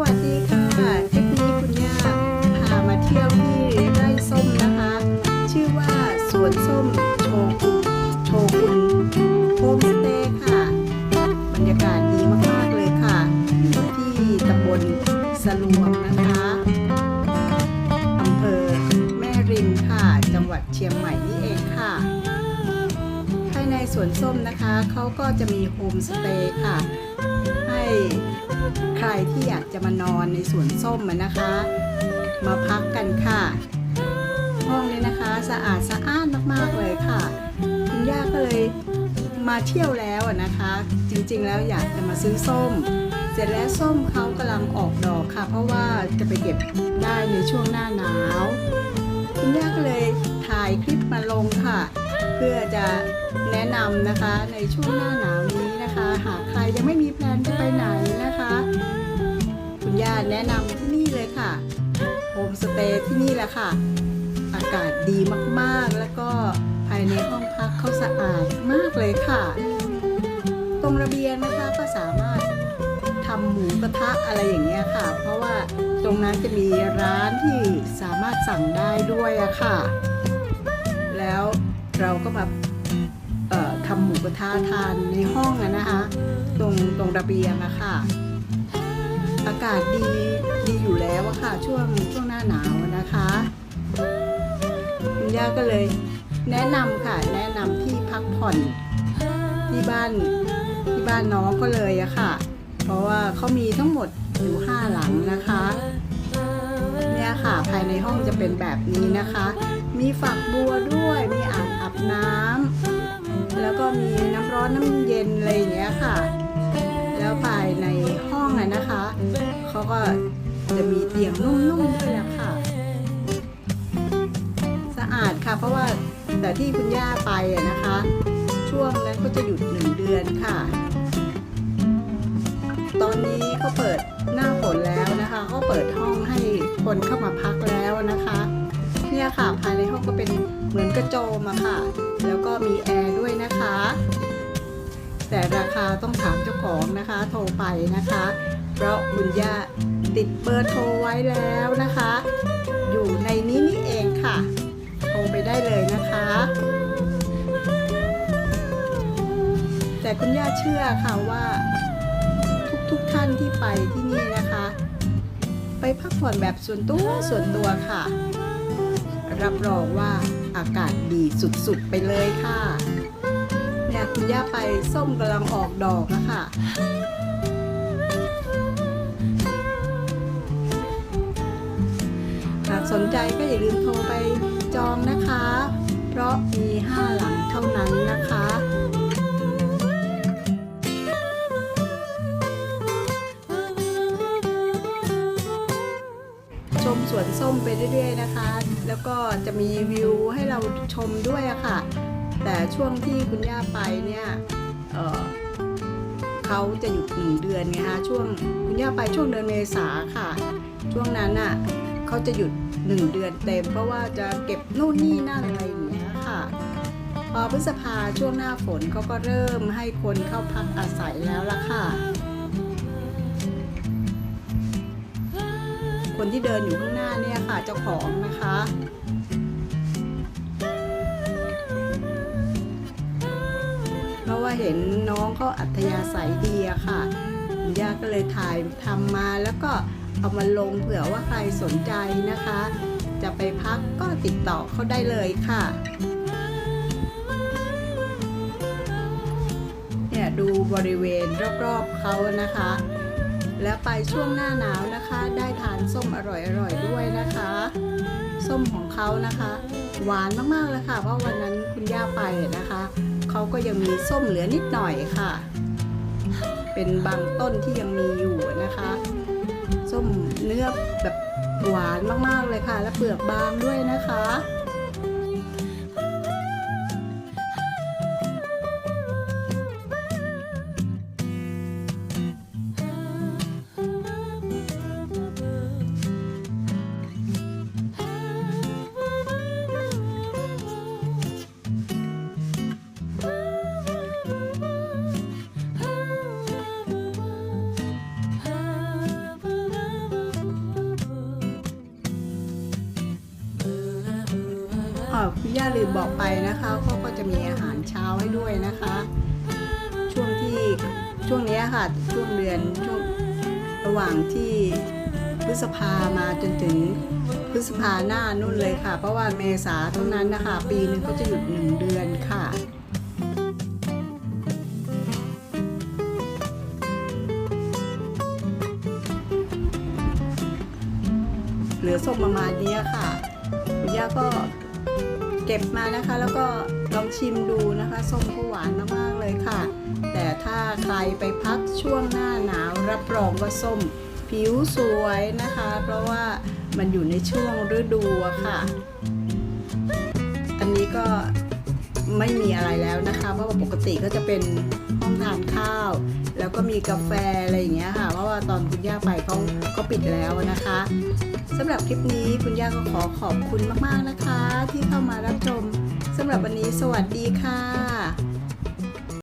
วัสดีค่ะคลิปนี้คุณย่าพามาเที่ยวที่ไร่ส้มนะคะ ชื่อว่าสวนส้มโชกุนโชกุนโฮมสเตย์ค่ะ บรรยากาศดีมากๆเลยค่ะ อยู่ที่ตำบลสลวงนะคะอำเภอแม่ริมค่ะ จังหวัดเชียงใหม่นี่เองค่ะ ภายในสวนส้มนะคะเขาก็จะมีโฮมสเตย์ค่ะ ให้ ใครที่อยากจะมานอนในสวนส้มนะคะ มาพักกันค่ะ ห้องนี้นะคะสะอาดสะอ้านมากๆเลยค่ะ คุณย่าก็เลยมาเที่ยวแล้วอะนะคะ จริงๆแล้วอยากจะมาซื้อส้ม เสร็จแล้วส้มเขากำลังออกดอกค่ะ เพราะว่าจะไปเก็บได้ในช่วงหน้าหนาว คุณย่าก็เลยถ่ายคลิปมาลงค่ะ เพื่อจะแนะนำนะคะในช่วงหน้าหนาวนี้นะคะ หากใครยังไม่มี แนะนำที่นี่เลยค่ะโฮมสเตย์ที่นี่แหละค่ะ อากาศดีมากๆ แล้วก็ภายในห้องพักเขาสะอาดมากเลยค่ะ ตรงระเบียงนะคะก็สามารถทำหมูกระทะอะไรอย่างเงี้ยค่ะ เพราะว่าตรงนั้นจะมีร้านที่สามารถสั่งได้ด้วยอะค่ะ แล้วเราก็มาเอ่อทำหมูกระทะทานในห้องอะนะคะ ตรงตรงระเบียงอะค่ะ อากาศดีดีอยู่แล้วอะค่ะ ช่วงช่วงหน้าหนาวนะคะคุณย่าก็เลย แนะนำค่ะ แนะนำที่พักผ่อนที่บ้านที่บ้านน้องก็เลยอะค่ะ เพราะว่าเขามีทั้งหมดอยู่ห้าหลังนะคะเนี่ยค่ะภายในห้องจะเป็นแบบนี้นะคะ มีฝักบัวด้วย มีอ่างอาบน้ำแล้วก็มีน้ำร้อนน้ำเย็นอะไรอย่างเงี้ยค่ะ แล้วภายในห้องอะนะคะ ก็จะมีเตียงนุ่มๆด้วยอะค่ะสะอาดค่ะ เพราะว่าแต่ที่คุณย่าไปนะคะ ช่วงนั้นก็จะหยุดหนึ่งเดือนค่ะ ตอนนี้เขาเปิดหน้าฝนแล้วนะคะเขาเปิดห้องให้คนเข้ามาพักแล้วนะคะ เนี่ยค่ะภายในห้องก็เป็นเหมือนกระโจมอะค่ะ แล้วก็มีแอร์ด้วยนะคะแต่ราคาต้องถามเจ้าของนะคะ โทรไปนะคะ เพราะคุณย่าติดเบอร์โทรไว้แล้วนะคะ อยู่ในนี้นี่เองค่ะ โทรไปได้เลยนะคะ แต่คุณย่าเชื่อค่ะว่าทุกๆทท่านที่ไปที่นี่นะคะ ไปพักผ่อนแบบส่วนตัวส่วนตัวค่ะ รับรองว่าอากาศดีสุดๆไปเลยค่ะเนี่ยคุณย่าไปส้มกำลังออกดอกแล้วค่ะ หากสนใจก็อย่าลืมโทรไปจองนะคะ เพราะมี5หลังเท่านั้นนะคะชมสวนส้มไปเรื่อยๆนะคะ แล้วก็จะมีวิวให้เราชมด้วยอะค่ะ แต่ช่วงที่คุณย่าไปเนี่ยเเขาจะหยุดหนึ่งเดือนไงคะช่วงคุณย่าไปช่วงเดือนเมษาค่ะ ช่วงนั้นน่ะ เขาจะหยุดหนึ่งเดือนเต็ม เพราะว่าจะเก็บนู่นนี่นั่นอะไรอย่างเงี้ยค่ะ พอพฤษภาช่วงหน้าฝนเขาก็เริ่มให้คนเข้าพักอาศัยแล้วล่ะค่ะ คนที่เดินอยู่ข้างหน้าเนี่ยค่ะเจ้าของนะคะเพราะว่าเห็นน้องเขาอัธยาศัยดีอะค่ะย่าก็เลยถ่ายทำมาแล้วก็ เอามาลงเผื่อว่าใครสนใจนะคะ จะไปพักก็ติดต่อเขาได้เลยค่ะเนี่ยดูบริเวณรอบๆเขานะคะ แล้วไปช่วงหน้าหนาวนะคะ ได้ทานส้มอร่อยๆด้วยนะคะ ส้มของเขานะคะ หวานมากๆเลยค่ะ เพราะวันนั้นคุณย่าไปนะคะ เขาก็ยังมีส้มเหลือนิดหน่อยค่ะ เป็นบางต้นที่ยังมีอยู่นะคะ ส้มเนื้อแบบหวานมากๆเลยค่ะ และเปลือกบางด้วยนะคะ ย่าลืมบอกไปนะคะเขาก็จะมีอาหารเช้าให้ด้วยนะคะ ช่วงที่ช่วงนี้ค่ะช่วงเดือนช่วงระหว่างที่พฤษภามาจนถึงพฤษภาหน้านู่นเลยค่ะ เพราะว่าเมษาเท่านั้นนะคะ ปีหนึ่งเขาจะหยุดหนึ่งเดือนค่ะเหลือส้มประมาณนี้ค่ะย่าก็ เก็บมานะคะ แล้วก็ลองชิมดูนะคะส้มก็หวานมากๆเลยค่ะ แต่ถ้าใครไปพักช่วงหน้าหนาวรับรองว่าส้มผิวสวยนะคะ เพราะว่ามันอยู่ในช่วงฤดูอะค่ะ อันนี้ก็ไม่มีอะไรแล้วนะคะ เพราะว่าปกติก็จะเป็นห้องทานข้าว แล้วก็มีกาแฟอะไรอย่างเงี้ยค่ะเพราะ ว่าตอนคุณย่าไปเขาก็ปิดแล้วนะคะสำหรับคลิปนี้คุณย่าก็ขอขอบคุณมากๆนะคะ ที่เข้ามารับชมสำหรับวันนี้สวัสดีค่ะ